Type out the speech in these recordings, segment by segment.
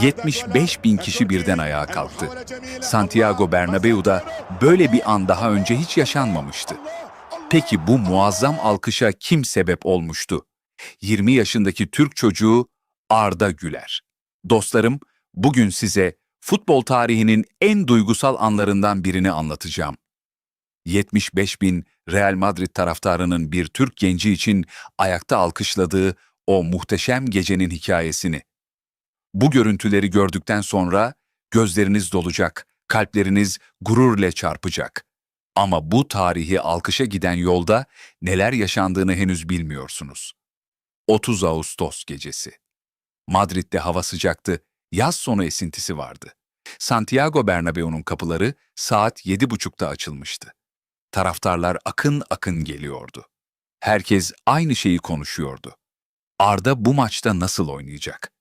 75 bin kişi birden ayağa kalktı. Santiago Bernabéu'da böyle bir an daha önce hiç yaşanmamıştı. Peki bu muazzam alkışa kim sebep olmuştu? 20 yaşındaki Türk çocuğu Arda Güler. Dostlarım, bugün size futbol tarihinin en duygusal anlarından birini anlatacağım. 75 bin Real Madrid taraftarının bir Türk genci için ayakta alkışladığı o muhteşem gecenin hikayesini. Bu görüntüleri gördükten sonra gözleriniz dolacak, kalpleriniz gururla çarpacak. Ama bu tarihi alkışa giden yolda neler yaşandığını henüz bilmiyorsunuz. 30 Ağustos gecesi. Madrid'de hava sıcaktı, yaz sonu esintisi vardı. Santiago Bernabéu'nun kapıları saat yedi buçukta açılmıştı. Taraftarlar akın akın geliyordu. Herkes aynı şeyi konuşuyordu. Arda bu maçta nasıl oynayacak?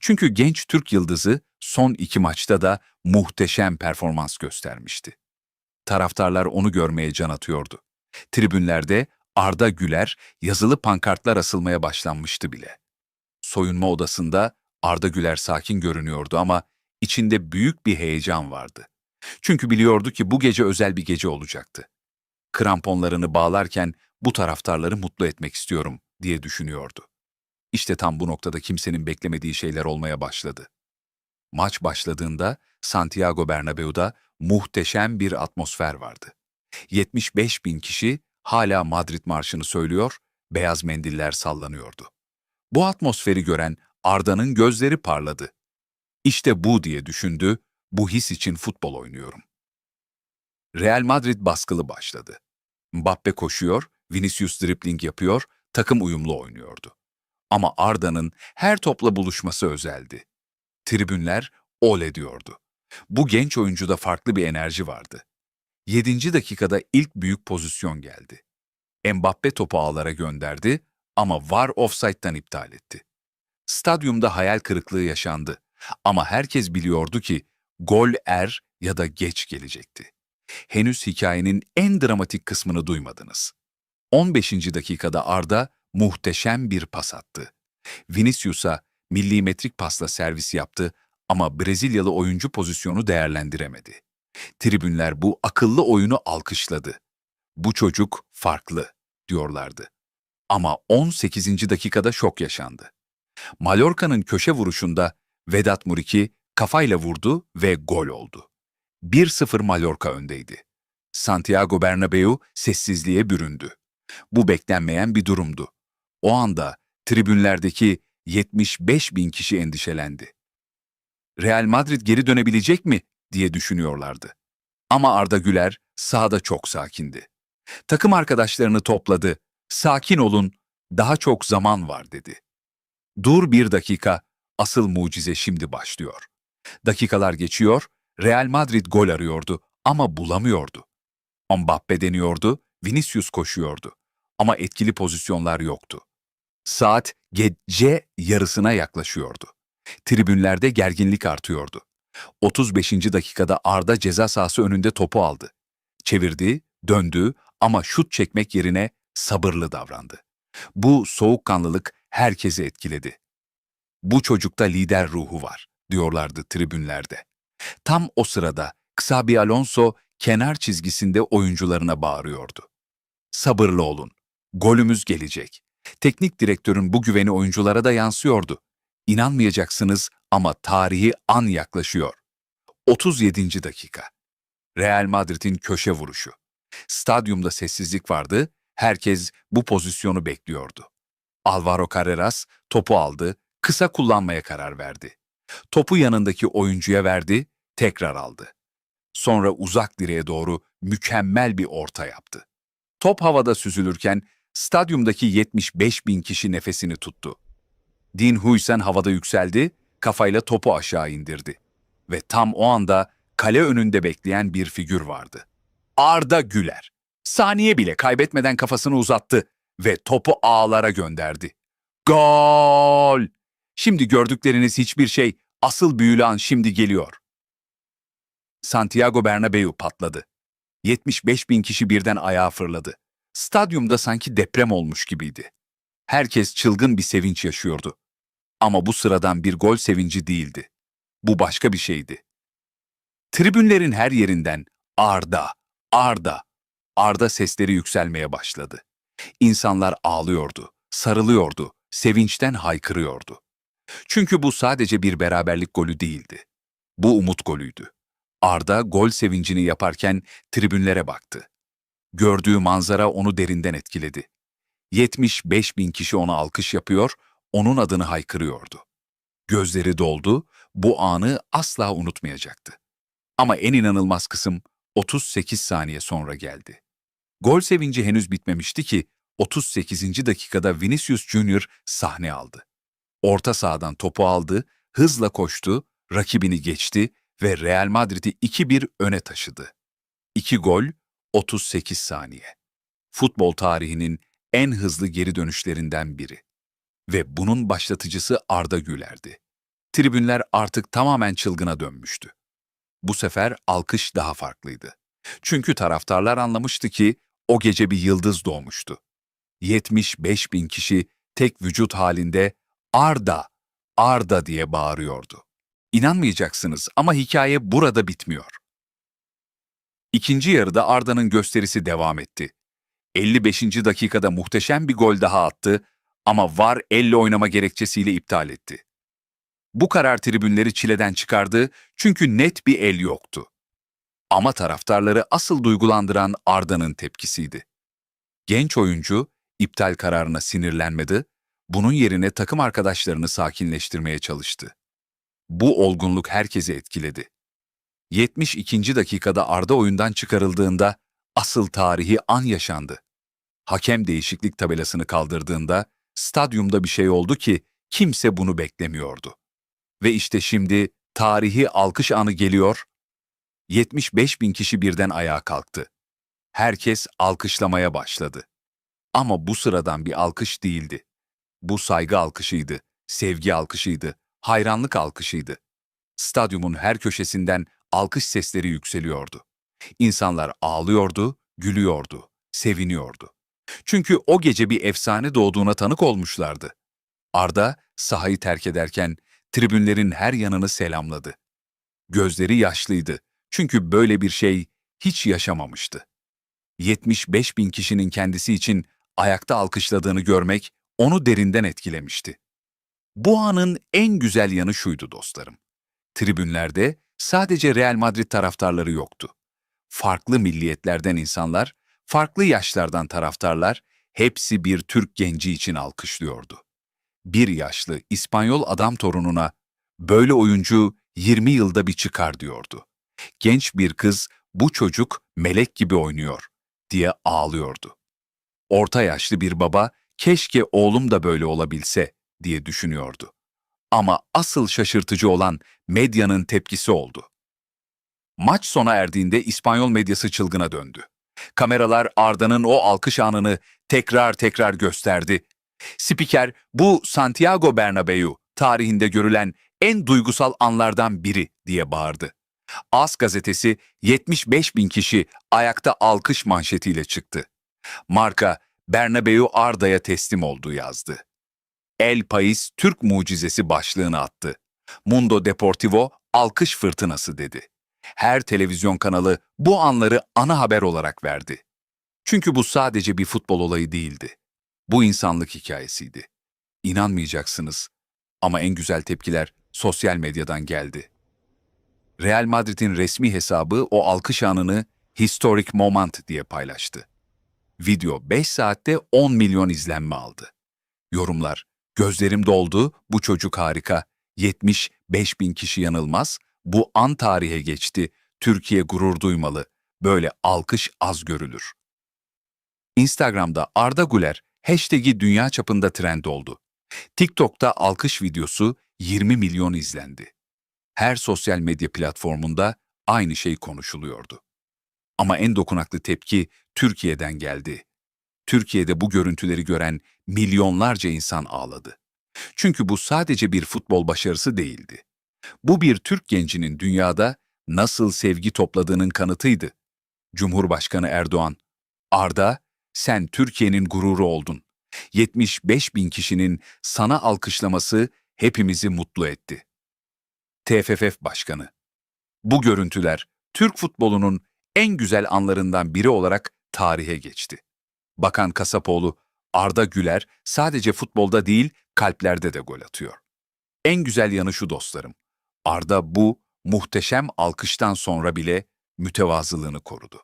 Çünkü genç Türk yıldızı son iki maçta da muhteşem performans göstermişti. Taraftarlar onu görmeye can atıyordu. Tribünlerde Arda Güler yazılı pankartlar asılmaya başlanmıştı bile. Soyunma odasında Arda Güler sakin görünüyordu ama içinde büyük bir heyecan vardı. Çünkü biliyordu ki bu gece özel bir gece olacaktı. Kramponlarını bağlarken bu taraftarları mutlu etmek istiyorum diye düşünüyordu. İşte tam bu noktada kimsenin beklemediği şeyler olmaya başladı. Maç başladığında Santiago Bernabéu'da muhteşem bir atmosfer vardı. 75 bin kişi hala Madrid Marşı'nı söylüyor, beyaz mendiller sallanıyordu. Bu atmosferi gören Arda'nın gözleri parladı. İşte bu diye düşündü, bu his için futbol oynuyorum. Real Madrid baskılı başladı. Mbappe koşuyor, Vinicius dribling yapıyor, takım uyumlu oynuyordu. Ama Arda'nın her topla buluşması özeldi. Tribünler ole diyordu. Bu genç oyuncuda farklı bir enerji vardı. 7. dakikada ilk büyük pozisyon geldi. Mbappe topu ağlara gönderdi ama VAR offside'dan iptal etti. Stadyumda hayal kırıklığı yaşandı ama herkes biliyordu ki gol er ya da geç gelecekti. Henüz hikayenin en dramatik kısmını duymadınız. 15. dakikada Arda muhteşem bir pas attı. Vinicius'a milimetrik pasla servis yaptı ama Brezilyalı oyuncu pozisyonu değerlendiremedi. Tribünler bu akıllı oyunu alkışladı. Bu çocuk farklı diyorlardı. Ama 18. dakikada şok yaşandı. Mallorca'nın köşe vuruşunda Vedat Muriki kafayla vurdu ve gol oldu. 1-0 Mallorca öndeydi. Santiago Bernabéu sessizliğe büründü. Bu beklenmeyen bir durumdu. O anda tribünlerdeki 75 bin kişi endişelendi. Real Madrid geri dönebilecek mi diye düşünüyorlardı. Ama Arda Güler sahada çok sakindi. Takım arkadaşlarını topladı. Sakin olun, daha çok zaman var dedi. Dur bir dakika, asıl mucize şimdi başlıyor. Dakikalar geçiyor, Real Madrid gol arıyordu ama bulamıyordu. Mbappe deniyordu, Vinicius koşuyordu. Ama etkili pozisyonlar yoktu. Saat gece yarısına yaklaşıyordu. Tribünlerde gerginlik artıyordu. 35. dakikada Arda ceza sahası önünde topu aldı. Çevirdi, döndü ama şut çekmek yerine sabırlı davrandı. Bu soğukkanlılık herkesi etkiledi. Bu çocukta lider ruhu var, diyorlardı tribünlerde. Tam o sırada Xabi Alonso kenar çizgisinde oyuncularına bağırıyordu. Sabırlı olun, golümüz gelecek. Teknik direktörün bu güveni oyunculara da yansıyordu. İnanmayacaksınız ama tarihi an yaklaşıyor. 37. dakika. Real Madrid'in köşe vuruşu. Stadyumda sessizlik vardı, herkes bu pozisyonu bekliyordu. Alvaro Carreras topu aldı, kısa kullanmaya karar verdi. Topu yanındaki oyuncuya verdi, tekrar aldı. Sonra uzak direğe doğru mükemmel bir orta yaptı. Top havada süzülürken stadyumdaki 75 bin kişi nefesini tuttu. Dean Huysen havada yükseldi, kafayla topu aşağı indirdi. Ve tam o anda kale önünde bekleyen bir figür vardı. Arda Güler. Saniye bile kaybetmeden kafasını uzattı ve topu ağlara gönderdi. Gol! Şimdi gördükleriniz hiçbir şey, asıl büyülü an şimdi geliyor. Santiago Bernabéu patladı. 75 bin kişi birden ayağa fırladı. Stadyumda sanki deprem olmuş gibiydi. Herkes çılgın bir sevinç yaşıyordu. Ama bu sıradan bir gol sevinci değildi. Bu başka bir şeydi. Tribünlerin her yerinden Arda, Arda, Arda sesleri yükselmeye başladı. İnsanlar ağlıyordu, sarılıyordu, sevinçten haykırıyordu. Çünkü bu sadece bir beraberlik golü değildi. Bu umut golüydü. Arda gol sevincini yaparken tribünlere baktı. Gördüğü manzara onu derinden etkiledi. 75 bin kişi ona alkış yapıyor, onun adını haykırıyordu. Gözleri doldu, bu anı asla unutmayacaktı. Ama en inanılmaz kısım 38 saniye sonra geldi. Gol sevinci henüz bitmemişti ki 38. dakikada Vinicius Junior sahne aldı. Orta sahadan topu aldı, hızla koştu, rakibini geçti ve Real Madrid'i 2-1 öne taşıdı. 2 gol, 38 saniye. Futbol tarihinin en hızlı geri dönüşlerinden biri. Ve bunun başlatıcısı Arda Güler'di. Tribünler artık tamamen çılgına dönmüştü. Bu sefer alkış daha farklıydı. Çünkü taraftarlar anlamıştı ki o gece bir yıldız doğmuştu. 75 bin kişi tek vücut halinde Arda, Arda diye bağırıyordu. İnanmayacaksınız ama hikaye burada bitmiyor. İkinci yarıda Arda'nın gösterisi devam etti. 55. dakikada muhteşem bir gol daha attı ama VAR elle oynama gerekçesiyle iptal etti. Bu karar tribünleri çileden çıkardı çünkü net bir el yoktu. Ama taraftarları asıl duygulandıran Arda'nın tepkisiydi. Genç oyuncu iptal kararına sinirlenmedi, bunun yerine takım arkadaşlarını sakinleştirmeye çalıştı. Bu olgunluk herkesi etkiledi. 72. dakikada Arda oyundan çıkarıldığında asıl tarihi an yaşandı. Hakem değişiklik tabelasını kaldırdığında stadyumda bir şey oldu ki kimse bunu beklemiyordu. Ve işte şimdi tarihi alkış anı geliyor. 75 bin kişi birden ayağa kalktı. Herkes alkışlamaya başladı. Ama bu sıradan bir alkış değildi. Bu saygı alkışıydı, sevgi alkışıydı, hayranlık alkışıydı. Stadyumun her köşesinden alkış sesleri yükseliyordu. İnsanlar ağlıyordu, gülüyordu, seviniyordu. Çünkü o gece bir efsane doğduğuna tanık olmuşlardı. Arda sahayı terk ederken tribünlerin her yanını selamladı. Gözleri yaşlıydı çünkü böyle bir şey hiç yaşamamıştı. 75 bin kişinin kendisi için ayakta alkışladığını görmek onu derinden etkilemişti. Bu anın en güzel yanı şuydu dostlarım. Tribünlerde sadece Real Madrid taraftarları yoktu. Farklı milliyetlerden insanlar, farklı yaşlardan taraftarlar hepsi bir Türk genci için alkışlıyordu. Bir yaşlı İspanyol adam torununa böyle oyuncu 20 yılda bir çıkar diyordu. Genç bir kız bu çocuk melek gibi oynuyor diye ağlıyordu. Orta yaşlı bir baba keşke oğlum da böyle olabilse diye düşünüyordu. Ama asıl şaşırtıcı olan medyanın tepkisi oldu. Maç sona erdiğinde İspanyol medyası çılgına döndü. Kameralar Arda'nın o alkış anını tekrar tekrar gösterdi. Spiker bu Santiago Bernabeu tarihinde görülen en duygusal anlardan biri diye bağırdı. As gazetesi 75 bin kişi ayakta alkış manşetiyle çıktı. Marka Bernabeu Arda'ya teslim oldu yazdı. El Pais Türk mucizesi başlığını attı. Mundo Deportivo alkış fırtınası dedi. Her televizyon kanalı bu anları ana haber olarak verdi. Çünkü bu sadece bir futbol olayı değildi. Bu insanlık hikayesiydi. İnanmayacaksınız ama en güzel tepkiler sosyal medyadan geldi. Real Madrid'in resmi hesabı o alkış anını Historic Moment diye paylaştı. Video 5 saatte 10 milyon izlenme aldı. Yorumlar, gözlerim doldu, bu çocuk harika, 75 bin kişi yanılmaz, bu an tarihe geçti, Türkiye gurur duymalı, böyle alkış az görülür. Instagram'da Arda Güler hashtag'i dünya çapında trend oldu. TikTok'ta alkış videosu 20 milyon izlendi. Her sosyal medya platformunda aynı şey konuşuluyordu. Ama en dokunaklı tepki Türkiye'den geldi. Türkiye'de bu görüntüleri gören milyonlarca insan ağladı. Çünkü bu sadece bir futbol başarısı değildi. Bu bir Türk gencinin dünyada nasıl sevgi topladığının kanıtıydı. Cumhurbaşkanı Erdoğan, Arda, sen Türkiye'nin gururu oldun. 75 bin kişinin sana alkışlaması hepimizi mutlu etti. TFF Başkanı. Bu görüntüler Türk futbolunun en güzel anlarından biri olarak tarihe geçti. Bakan Kasapoğlu, Arda Güler sadece futbolda değil kalplerde de gol atıyor. En güzel yanı şu dostlarım. Arda bu muhteşem alkıştan sonra bile mütevazılığını korudu.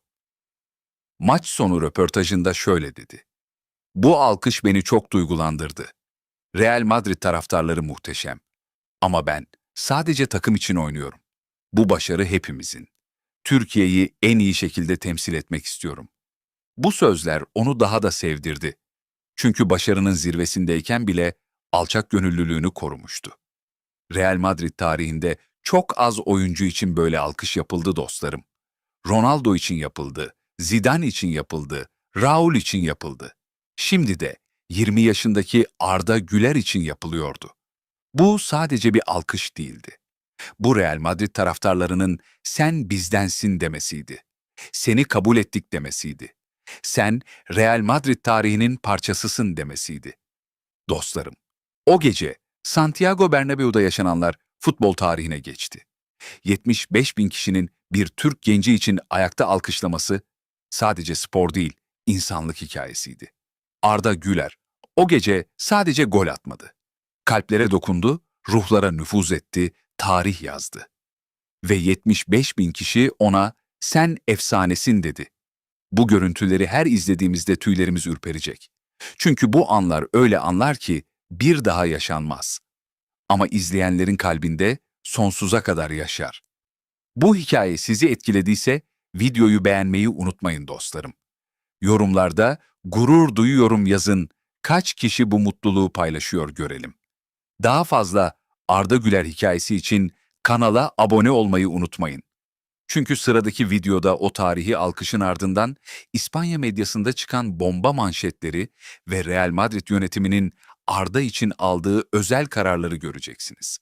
Maç sonu röportajında şöyle dedi. Bu alkış beni çok duygulandırdı. Real Madrid taraftarları muhteşem. Ama ben sadece takım için oynuyorum. Bu başarı hepimizin. Türkiye'yi en iyi şekilde temsil etmek istiyorum. Bu sözler onu daha da sevdirdi. Çünkü başarının zirvesindeyken bile alçak gönüllülüğünü korumuştu. Real Madrid tarihinde çok az oyuncu için böyle alkış yapıldı dostlarım. Ronaldo için yapıldı, Zidane için yapıldı, Raul için yapıldı. Şimdi de 20 yaşındaki Arda Güler için yapılıyordu. Bu sadece bir alkış değildi. Bu Real Madrid taraftarlarının sen bizdensin demesiydi. Seni kabul ettik demesiydi. Sen Real Madrid tarihinin parçasısın demesiydi. Dostlarım, o gece Santiago Bernabeu'da yaşananlar futbol tarihine geçti. 75 bin kişinin bir Türk genci için ayakta alkışlaması sadece spor değil, insanlık hikayesiydi. Arda Güler o gece sadece gol atmadı. Kalplere dokundu, ruhlara nüfuz etti, tarih yazdı. Ve 75 bin kişi ona sen efsanesin dedi. Bu görüntüleri her izlediğimizde tüylerimiz ürperecek. Çünkü bu anlar öyle anlar ki bir daha yaşanmaz. Ama izleyenlerin kalbinde sonsuza kadar yaşar. Bu hikaye sizi etkilediyse videoyu beğenmeyi unutmayın dostlarım. Yorumlarda gurur duyuyorum yazın. Kaç kişi bu mutluluğu paylaşıyor görelim. Daha fazla Arda Güler hikayesi için kanala abone olmayı unutmayın. Çünkü sıradaki videoda o tarihi alkışın ardından İspanya medyasında çıkan bomba manşetleri ve Real Madrid yönetiminin Arda için aldığı özel kararları göreceksiniz.